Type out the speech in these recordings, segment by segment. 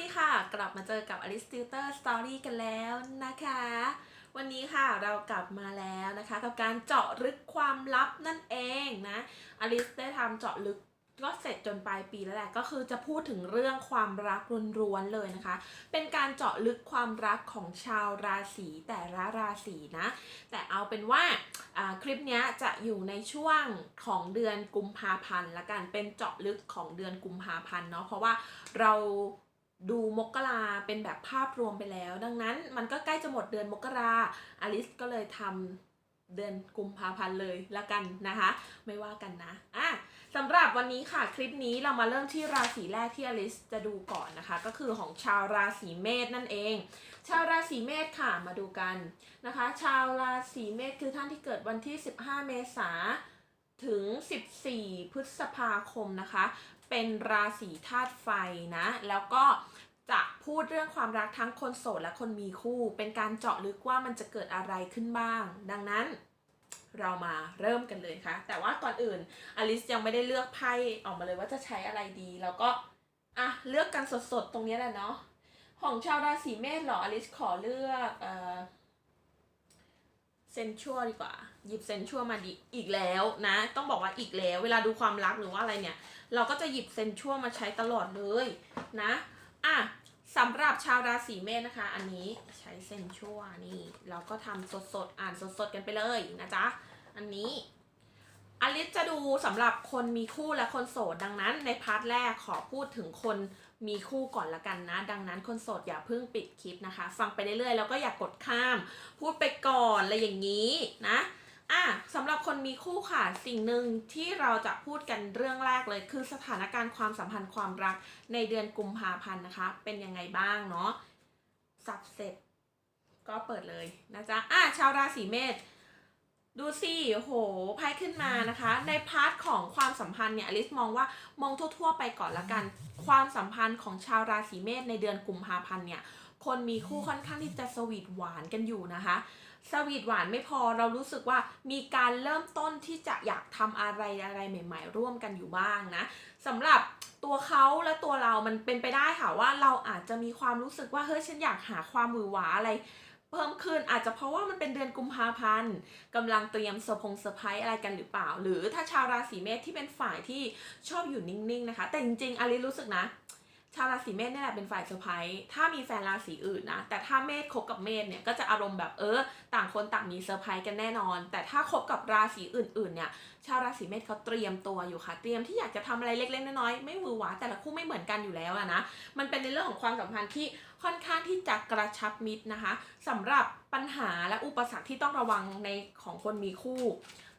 ดีค่ะ กลับมาเจอกับ Alice Tutor Story กันแล้วนะคะ วันนี้ค่ะเรากลับมาแล้วนะคะ กับการเจาะลึกความลับนั่นเองนะ Alice ได้ทำเจาะลึกก็เสร็จจนปลายปีแล้วแหละก็คือจะพูดถึงเรื่องความรักล้วนๆเลยนะคะ เป็นการเจาะลึกความรักของชาวราศีแต่ละราศีนะ แต่เอาเป็นว่าอ่าคลิปนี้จะอยู่ในช่วงของเดือนกุมภาพันธ์ละกันเป็นเจาะลึกของเดือนกุมภาพันธ์เนาะเพราะว่าเรา ดูมกราเป็นแบบภาพรวมไปแล้ว ดังนั้นมันก็ใกล้จะหมดเดือนมกราอลิสก็เลยทำเดือนกุมภาพันธ์เลยละกันนะคะ ไม่ว่ากันนะอะสำหรับวันนี้ค่ะคลิปนี้เรามาเริ่มที่ราศีแรกที่อลิสจะดูก่อนนะคะ ก็คือของชาวราศีเมษนั่นเอง ชาวราศีเมษค่ะมาดูกันนะคะ ชาวราศีเมษคือท่านที่เกิดวันที่ 15 เมษาถึง 14 พฤษภาคมนะคะ เป็นราศีธาตุไฟนะ แล้วก็ จะพูดเรื่องความรักทั้งคนโสดและคนมีคู่ เป็นการเจาะลึกว่ามันจะเกิดอะไรขึ้นบ้าง ดังนั้นเรามาเริ่มกันเลยค่ะ แต่ว่าก่อนอื่นอลิสยังไม่ได้เลือกไพ่ออกมาเลยว่าจะใช้อะไรดี แล้วก็อะเลือกกันสดๆ ตรงนี้แหละเนาะของชาวราศีเมษหรออลิสขอเลือกเอ่อเซนชัวดีกว่า หยิบเซนชัวมาดีอีกแล้วนะ ต้องบอกว่าอีกแล้ว เวลาดูความรักหรือว่าอะไรเนี่ย เราก็จะหยิบเซนชัวมาใช้ตลอดเลยนะ อะ สำหรับชาวราศีเมษนะคะ อันนี้ใช้เซนชัวนี่ เราก็ทำสดๆ อ่านสดๆ กันไปเลยนะจ๊ะ อันนี้อลิสจะดูสำหรับคนมีคู่และคนโสด ดังนั้นในพาร์ทแรกขอพูดถึงคนมีคู่ก่อนละกันนะ ดังนั้นคนโสดอย่าเพิ่งปิดคลิปนะคะ ฟังไปเรื่อยๆ แล้วก็อย่ากกดข้าม พูดไปก่อนอะไรอย่างนี้นะ อะสำหรับคนมีคู่ค่ะ สิ่งหนึ่งที่เราจะพูดกันเรื่องแรกเลยคือสถานการณ์ความสัมพันธ์ความรักในเดือนกุมภาพันธ์นะคะ เป็นยังไงบ้างเนาะสับเสร็จก็เปิดเลยนะจ๊ะอะชาวราศีเมษดูสิโหไพ่ขึ้นมานะคะ ในพาร์ทของความสัมพันธ์เนี่ยอลิสมองว่ามองทั่ว ๆ ไปก่อนละกัน ความสัมพันธ์ของชาวราศีเมษในเดือนกุมภาพันธ์เนี่ย คนมีคู่ค่อนข้างที่จะสวีทหวานกันอยู่นะคะ สวีทหวานไม่พอเรารู้สึกว่ามีการเริ่มต้นที่จะอยากทำอะไรอะไรใหม่ ๆ ร่วมกันอยู่บ้างนะสำหรับตัวเขาและตัวเรามันเป็นไปได้ค่ะว่าเราอาจจะมีความรู้สึกว่าเฮ้ยฉันอยากหาความหวือหวาอะไรเพิ่มขึ้นอาจจะเพราะว่ามันเป็นเดือนกุมภาพันธ์กำลังเตรียมเซอร์พงเซอร์ไพรส์อะไรกันหรือเปล่า หรือถ้าชาวราศีเมษที่เป็นฝ่ายที่ชอบอยู่นิ่งๆนะคะ แต่จริงๆอลิรู้สึกนะ ชาวราศีเมษนี่แหละเป็นฝ่ายเซอร์ไพรส์ถ้ามีแฟนราศีอื่นนะ แต่ถ้าเมษคบกับเมษเนี่ยก็จะอารมณ์แบบเออ ต่างคนต่างมีเซอร์ไพรส์กันแน่นอน แต่ถ้าคบกับราศีอื่นๆเนี่ยชาวราศีเมษเขาเตรียมตัวอยู่ค่ะ เตรียมที่อยากจะทำอะไรเล็กๆน้อยๆไม่หวือหวาแต่ละคู่ไม่เหมือนกันอยู่แล้วอะนะมันเป็นในเรื่องของความสัมพันธ์ที่ค่อนข้างที่จะกระชับมิตรนะคะสำหรับปัญหาและอุปสรรคที่ต้องระวังในของคนมีคู่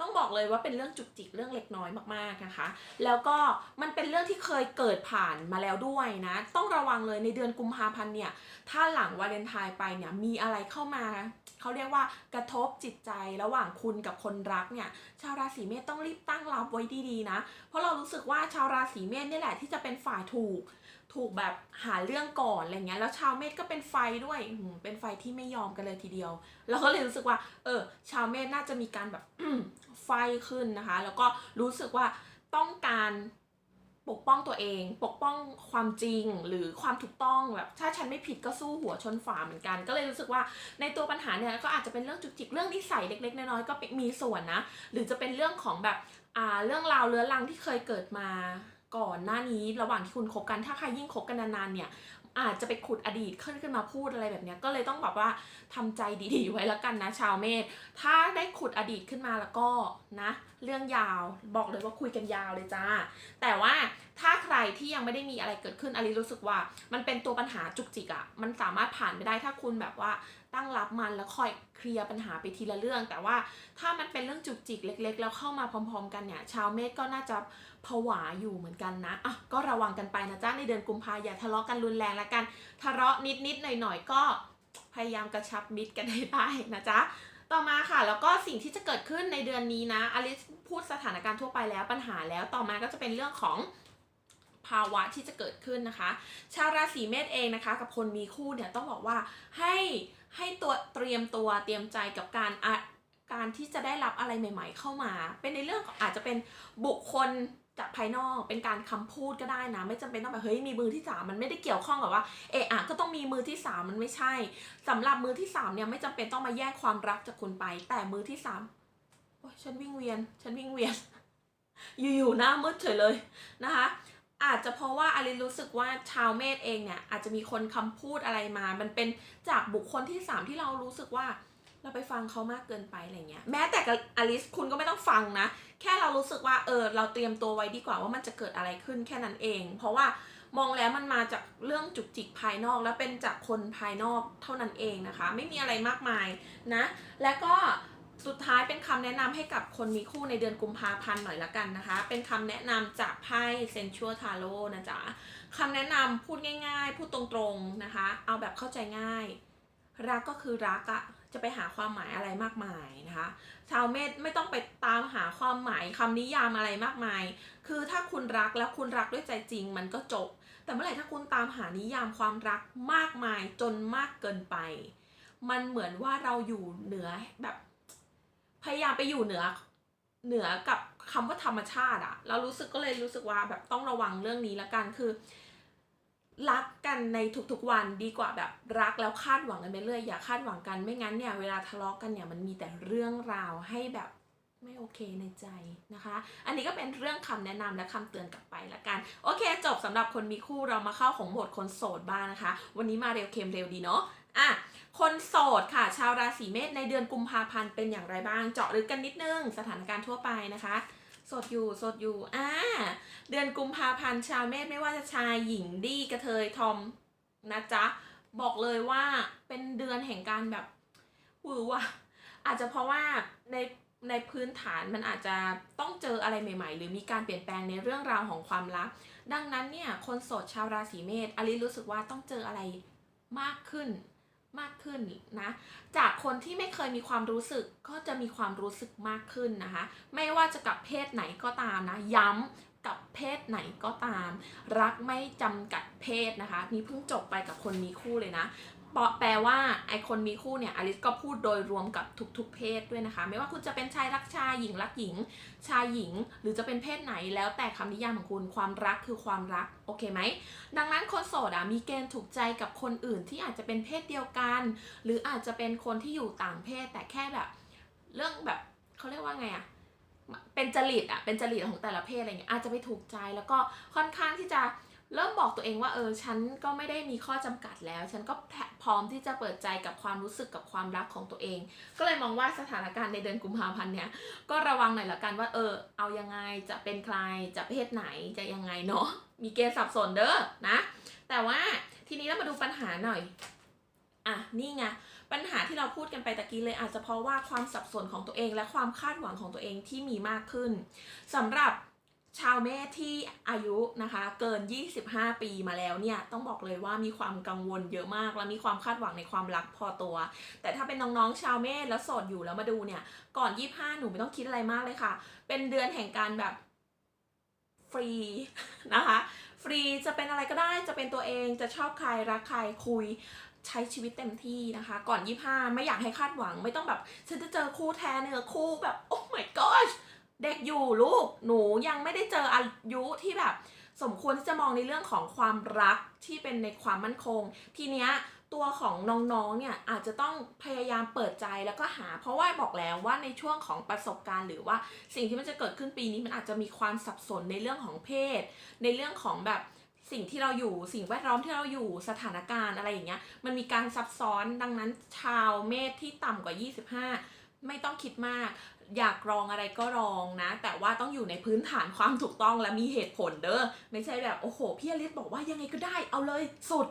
ต้องบอกเลยว่าเป็นเรื่องจุกจิกเรื่องเล็กน้อยมากๆนะคะ แล้วก็มันเป็นเรื่องที่เคยเกิดผ่านมาแล้วด้วยนะ ต้องระวังเลยในเดือนกุมภาพันธ์เนี่ย ถ้าหลังวาเลนไทน์ไปเนี่ยมีอะไรเข้ามาเขาเรียกว่ากระทบจิตใจระหว่างคุณกับคนรักเนี่ยชาวราศีเมษต้องรีบตั้งรับไว้ดีๆนะ เพราะเรารู้สึกว่าชาวราศีเมษนี่แหละที่จะเป็นฝ่ายถูกถูกแบบหาเรื่องก่อนอะไรเงี้ยแล้วชาวเมษก็เป็นไฟด้วยเป็นไฟที่ไม่ยอมกันเลยทีเดียวเราก็เลยรู้สึกว่า เออ ชาวเมษน่าจะมีการแบบ ไฟขึ้นนะคะ แล้วก็รู้สึกว่าต้องการปกป้องตัวเอง ปกป้องความจริงหรือความถูกต้องแบบถ้าฉันไม่ผิดก็สู้หัวชนฝาเหมือนกัน ก็เลยรู้สึกว่าในตัวปัญหาเนี่ยก็อาจจะเป็นเรื่องจุกจิกเรื่องนิสัยเล็กๆน้อยๆก็มีส่วนนะ หรือจะเป็นเรื่องของแบบอ่าเรื่องราวเรื้อรังที่เคยเกิดมาก่อนหน้านี้ระหว่างที่คุณคบกันถ้าใครยิ่งคบกันนานๆเนี่ย อาจจะไปขุดอดีตขึ้นขึ้นมาพูดอะไรแบบนี้ก็เลยต้องแบบว่าทำใจดีๆไว้แล้วกันนะชาวเมษถ้าได้ขุดอดีตขึ้นมาแล้วก็นะ เรื่องยาวบอกเลยว่าคุยกันยาวเลยจ้า แต่ว่าถ้าใครที่ยังไม่ได้มีอะไรเกิดขึ้นอลิรู้สึกว่า มันเป็นตัวปัญหาจุกจิกอะ่ะมันสามารถผ่านไปได้ถ้าคุณแบบว่าตั้งรับมันแล้วคอยเคลียร์ปัญหาไปทีละเรื่อง แต่ว่าถ้ามันเป็นเรื่องจุกจิกเล็ก ๆ แล้วเข้ามาพร้อม ๆ กันเนี่ยชาวเมษก็น่าจะผวาอยู่เหมือนกันนะอะก็ระวังกันไปนะจ้าในเดือนกุมภาอย่าทะเลาะกันรุนแรงละกันทะเลาะนิดๆหน่อยๆก็พยายามกระชับมิตรกันให้ได้นะจ๊ะต่อมาค่ะ แล้วก็สิ่งที่จะเกิดขึ้นในเดือนนี้นะอลิสพูดสถานการณ์ทั่วไปแล้วปัญหาแล้วต่อมาก็จะเป็นเรื่องของภาวะที่จะเกิดขึ้นนะคะ ชาวราศีเมษเองนะคะ กับคนมีคู่เนี่ยต้องบอกว่าให้ ให้ตัวเตรียมตัวเตรียมใจกับการอะการที่จะได้รับอะไรใหม่ ๆ เข้ามา เป็นในเรื่องอาจจะเป็นบุคคลจากภายนอกเป็นการคำพูดก็ได้นะ ไม่จำเป็นต้องแบบเฮ้ยมีมือที่สามมันไม่ได้เกี่ยวข้องกับว่าเอะอะก็ต้องมีมือที่สามมันไม่ใช่สำหรับมือที่สามเนี่ยไม่จำเป็นต้องมาแยกความรักจากคุณไป แต่มือที่สามโอ้ยฉันวิ่งเวียน ฉันวิ่งเวียน อยู่ๆหน้ามืดเฉยเลยนะคะ อาจจะเพราะว่าอารินรู้สึกว่าชาวเมษเองเนี่ยอาจจะมีคนคำพูดอะไรมา มันเป็นจากบุคคลที่สามที่เรารู้สึกว่าเราไปฟังเขามากเกินไปอะไรเงี้ย แม้แต่กับอลิสคุณก็ไม่ต้องฟังนะ แค่เรารู้สึกว่าเออเราเตรียมตัวไว้ดีกว่าว่ามันจะเกิดอะไรขึ้นแค่นั้นเอง เพราะว่ามองแล้วมันมาจากเรื่องจุกจิกภายนอกและเป็นจากคนภายนอกเท่านั้นเองนะคะ ไม่มีอะไรมากมายนะ และก็ สุดท้ายเป็นคำแนะนำให้กับคนมีคู่ในเดือนกุมภาพันธ์หน่อยละกันนะคะ เป็นคำแนะนำจากไพ่เซนชัวทาโร่นะจ๊ะคำแนะนำพูดง่ายๆ พูดตรงๆนะคะ เอาแบบเข้าใจง่าย รักก็คือรักอะจะไปหาความหมายอะไรมากมายนะคะ ชาวเมษไม่ต้องไปตามหาความหมายคำนิยามอะไรมากมาย คือถ้าคุณรักแล้วคุณรักด้วยใจจริงมันก็จบ แต่เมื่อไหร่ถ้าคุณตามหานิยามความรักมากมายจนมากเกินไป มันเหมือนว่าเราอยู่เหนือแบบ พยายามไปอยู่เหนือ เหนือกับคำว่าธรรมชาติอะเรารู้สึกก็เลยรู้สึกว่าแบบต้องระวังเรื่องนี้ละกันคือ รักกันในทุกๆวันดีกว่าแบบรักแล้วคาดหวังกันไปเรื่อยอย่าคาดหวังกันไม่งั้นเนี่ยเวลาทะเลาะกันเนี่ยมันมีแต่เรื่องราวให้แบบไม่โอเคในใจนะคะ อันนี้ก็เป็นเรื่องคำแนะนำและคำเตือนกลับไปละกัน โอเค จบสำหรับคนมีคู่เรามาเข้าของโหมดคนโสดบ้างนะคะ วันนี้มาเร็วเค็มเร็วดีเนาะ อะคนโสดค่ะ ชาวราศีเมษในเดือนกุมภาพันธ์เป็นอย่างไรบ้าง เจาะลึกกันนิดนึง สถานการณ์ทั่วไปนะคะโสดอยู่โสดอยู่อ่าเดือนกุมภาพันธ์ชาวเมษไม่ว่าจะชายหญิงดีกระเทยทอมนะจ๊ะบอกเลยว่าเป็นเดือนแห่งการแบบหวือว่ะอาจจะเพราะว่าในในพื้นฐานมันอาจจะต้องเจออะไรใหม่ ๆ หรือมีการเปลี่ยนแปลงในเรื่องราวของความรัก ดังนั้นเนี่ยคนโสดชาวราศีเมษอลิรู้สึกว่าต้องเจออะไรมากขึ้น มากขึ้นนะจากคนที่ไม่เคยมีความรู้สึกก็จะมีความรู้สึกมากขึ้นนะคะ ไม่ว่าจะกับเพศไหนก็ตามนะย้ำกับเพศไหนก็ตาม รักไม่จำกัดเพศนะคะ นี่เพิ่งจบไปกับคนมีคู่เลยนะ แปลว่าไอคนมีคู่เนี่ยอลิสก็พูดโดยรวมกับทุกๆ เพศด้วยนะคะ ไม่ว่าคุณจะเป็นชายรักชายหญิงรักหญิง ชายหญิง หรือจะเป็นเพศไหนแล้วแต่คำนิยามของคุณความรักคือความรักโอเคไหมดังนั้นคนโสดอะมีเกณฑ์ถูกใจกับคนอื่นที่อาจจะเป็นเพศเดียวกัน หรืออาจจะเป็นคนที่อยู่ต่างเพศแต่แค่แบบ เรื่องแบบเขาเรียกว่าไงอะเป็นจริตอะเป็นจริตของแต่ละเพศอะไรเงี้ยอาจจะไปถูกใจแล้วก็ค่อนข้างที่จะ เริ่มบอกตัวเองว่าเออฉันก็ไม่ได้มีข้อจำกัดแล้ว ฉันก็พร้อมที่จะเปิดใจกับความรู้สึกกับความรักของตัวเอง ก็เลยมองว่าสถานการณ์ในเดือนกุมภาพันธ์เนี่ยก็ระวังหน่อยละกันว่าเออเอายังไงจะเป็นใครจะเพศไหนจะยังไงเนาะมีเกณฑ์สับสนเด้อนะ แต่ว่าทีนี้เรามาดูปัญหาหน่อยอะนี่ไงปัญหาที่เราพูดกันไปตะกี้เลยอาจจะเพราะว่าความสับสนของตัวเองและความคาดหวังของตัวเองที่มีมากขึ้นสำหรับ ชาวเมษที่อายุนะคะเกิน 25 ปีมาแล้วเนี่ยต้องบอกเลยว่ามีความกังวลเยอะมาก และมีความคาดหวังในความรักพอตัว แต่ถ้าเป็นน้องๆชาวเมษแล้วโสดอยู่แล้วมาดูเนี่ย ก่อน 25 หนูไม่ต้องคิดอะไรมากเลยค่ะ เป็นเดือนแห่งการแบบฟรีนะคะฟรีจะเป็นอะไรก็ได้จะเป็นตัวเองจะชอบใครรักใครคุยใช้ชีวิตเต็มที่นะคะ ก่อน 25 ไม่อยากให้คาดหวังไม่ต้องแบบฉันจะเจอคู่แท้เนื้อคู่แบบโอ้ my gosh เด็กอยู่ลูกหนูยังไม่ได้เจออายุที่แบบ สมควรที่จะมองในเรื่องของความรักที่เป็นในความมั่นคง ทีเนี้ยตัวของน้องๆเนี่ยอาจจะต้องพยายามเปิดใจแล้วก็หา เพราะว่าบอกแล้วว่าในช่วงของประสบการณ์หรือว่าสิ่งที่มันจะเกิดขึ้นปีนี้มันอาจจะมีความสับสนในเรื่องของเพศ ในเรื่องของแบบสิ่งที่เราอยู่สิ่งแวดล้อมที่เราอยู่สถานการณ์อะไรอย่างเงี้ยมันมีการซับซ้อนดังนั้นชาวเมษที่ต่ำกว่า 25 ไม่ต้องคิดมาก อยากลองอะไรก็ลองนะ แต่ว่าต้องอยู่ในพื้นฐานความถูกต้องและมีเหตุผลเด้อไม่ใช่แบบโอ้โหพี่อลิสบอกว่ายังไงก็ได้เอาเลยสุด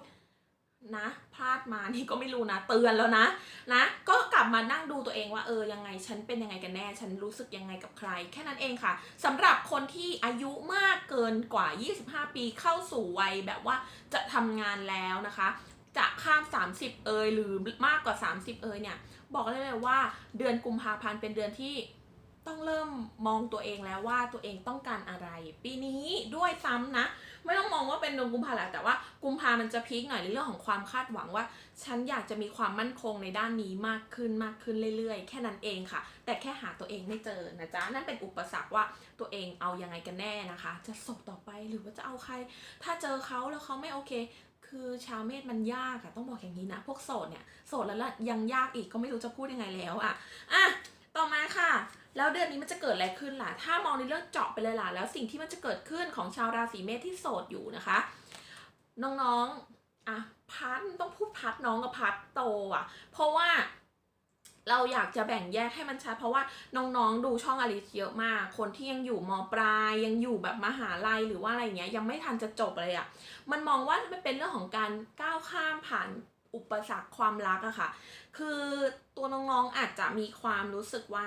นะพลาดมานี่ก็ไม่รู้นะเตือนแล้วนะนะ ก็กลับมานั่งดูตัวเองว่าเออยังไงฉันเป็นยังไงกันแน่ ฉันรู้สึกยังไงกับใคร แค่นั้นเองค่ะสำหรับคนที่อายุมากเกินกว่า 25 ปีเข้าสู่วัยแบบว่าจะทำงานแล้วนะคะ จะข้าม 30 เอยหรือมากกว่า 30 เอยเนี่ย บอกได้เลยว่าเดือนกุมภาพันธ์เป็นเดือนที่ต้องเริ่มมองตัวเองแล้วว่าตัวเองต้องการอะไร ปีนี้ด้วยซ้ำนะ ไม่ต้องมองว่าเป็นเดือนกุมภาพันธ์แต่ว่ากุมภามันจะพีคหน่อยในเรื่องของความคาดหวังว่า ฉันอยากจะมีความมั่นคงในด้านนี้มากขึ้นมากขึ้นเรื่อยๆ แค่นั้นเองค่ะ แต่แค่หาตัวเองไม่เจอนะจ๊ะนั่นเป็นอุปสรรคว่าตัวเองเอายังไงกันแน่นะคะ จะสดต่อไปหรือว่าจะเอาใคร ถ้าเจอเขาแล้วเขาไม่โอเค คือชาวเมษมันยากอะต้องบอกอย่างนี้นะ พวกโสดเนี่ยโสดแล้วละยังยากอีกก็ไม่รู้จะพูดยังไงแล้วอะอะต่อมาค่ะ แล้วเดือนนี้มันจะเกิดอะไรขึ้นล่ะ ถ้ามองในเรื่องเจาะไปเลยล่ะ แล้วสิ่งที่มันจะเกิดขึ้นของชาวราศีเมษที่โสดอยู่นะคะ น้องๆอะพัดต้องพูดพัดน้องกับพัดโตอะ เพราะว่า เราอยากจะแบ่งแยกให้มันชัด เพราะว่าน้องๆดูช่องอลิสเยอะมาก คนที่ยังอยู่มปลายยังอยู่แบบมหาลัยหรือว่าอะไรเงี้ยยังไม่ทันจะจบเลยอะมันมองว่ามันเป็นเรื่องของการก้าวข้ามผ่านอุปสรรคความรักอะค่ะ คือตัวน้องๆอาจจะมีความรู้สึกว่า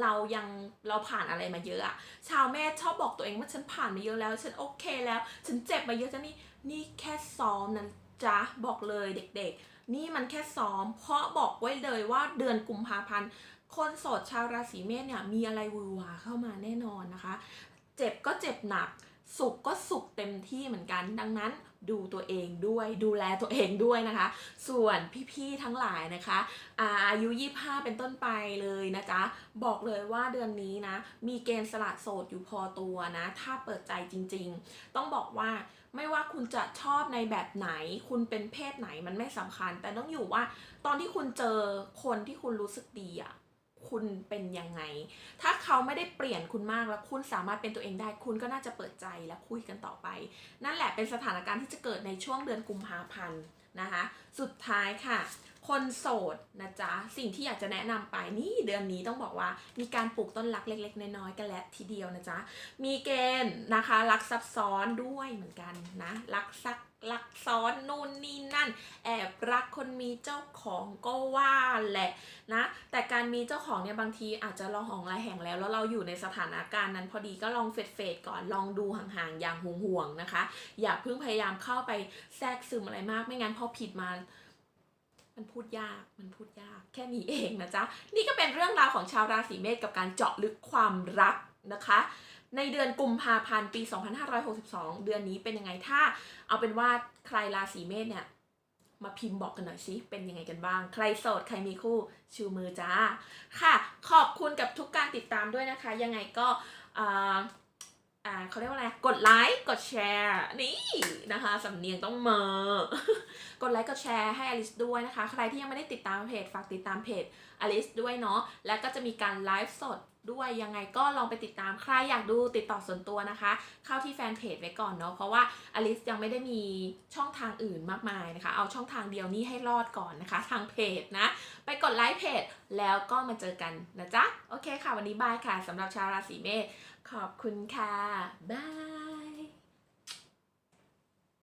เรายังเราผ่านอะไรมาเยอะอะชาวแม่ชอบบอกตัวเองว่าฉันผ่านมาเยอะแล้ว ฉันโอเคแล้ว ฉันเจ็บมาเยอะจ้ะนี่นี่แค่ซ้อมนะจ๊ะบอกเลยเด็ก ๆ นี่มันแค่ซ้อม เพราะบอกไว้เลยว่าเดือนกุมภาพันธ์คนโสดชาวราศีเมษเนี่ยมีอะไรวือหวาเข้ามาแน่นอนนะคะ เจ็บก็เจ็บหนัก สุขก็สุขเต็มที่เหมือนกัน ดังนั้นดูตัวเองด้วยดูแลตัวเองด้วยนะคะ ส่วนพี่ๆทั้งหลายนะคะอาอายุ 25 เป็นต้นไปเลยนะจ๊ะ บอกเลยว่าเดือนนี้นะ มีเกณฑ์สละโสดอยู่พอตัวนะ ถ้าเปิดใจจริงๆ ต้องบอกว่าไม่ว่าคุณจะชอบในแบบไหน คุณเป็นเพศไหนมันไม่สำคัญ แต่ต้องอยู่ว่าตอนที่คุณเจอคนที่คุณรู้สึกดีอะ คุณเป็นยังไง ถ้าเขาไม่ได้เปลี่ยนคุณมากแล้วคุณสามารถเป็นตัวเองได้ คุณก็น่าจะเปิดใจและคุยกันต่อไป นั่นแหละเป็นสถานการณ์ที่จะเกิดในช่วงเดือนกุมภาพันธ์นะคะ สุดท้ายค่ะ คนโสดนะจ๊ะ สิ่งที่อยากจะแนะนำไปนี่เดือนนี้ต้องบอกว่า มีการปลูกต้นรักเล็ก ๆ น้อยๆกันแล้วทีเดียวนะจ๊ะ มีเกณฑ์นะคะรักซับซ้อนด้วยเหมือนกันนะรักซัก รักซ้อนนู่นนี่นั่น แอบรักคนมีเจ้าของก็ว่าแหละนะ แต่การมีเจ้าของเนี่ยบางทีอาจจะลองหองระแหงแล้ว แล้วเราอยู่ในสถานการณ์นั้นพอดีก็ลองเฟดเฟดก่อนลองดูห่างๆอย่างห่วงๆนะคะ อย่าเพิ่งพยายามเข้าไปแทรกซึมอะไรมากไม่งั้นพอผิดมามันพูดยาก มันพูดยาก แค่นี้เองนะจ๊ะ นี่ก็เป็นเรื่องราวของชาวราศีเมษกับการเจาะลึกความรักนะคะ ในเดือนกุมภาพันธ์ปี 2562 เดือนนี้เป็นยังไงถ้า เอาเป็นว่าใครราศีเมษเนี่ยมาพิมพ์บอกกันหน่อยสิ เป็นยังไงกันบ้าง ใครโสด ใครมีคู่ ชูมือจ้า ค่ะ ขอบคุณกับทุกการติดตามด้วยนะคะ ยังไงก็อ่าอ่าเขาเรียกว่าอะไร กดไลค์ กดแชร์ นี่นะคะ สำเนียงต้องเมอกดไลค์กดแชร์ให้อลิสด้วยนะคะ ใครที่ยังไม่ได้ติดตามเพจฝากติดตามเพจอลิสด้วยเนาะแล้วก็จะมีการไลฟ์สดด้วยยังไงก็ลองไปติดตามใครอยากดูติดต่อส่วนตัวนะคะ เข้าที่แฟนเพจไว้ก่อนเนาะเพราะว่าอลิสยังไม่ได้มีช่องทางอื่นมากมายนะคะ เอาช่องทางเดียวนี้ให้รอดก่อนนะคะ ทางเพจนะ ไปกดไลค์เพจแล้วก็มาเจอกันนะจ๊ะ โอเคค่ะ วันนี้บายค่ะสำหรับชาวราศีเมษขอบคุณค่ะบาย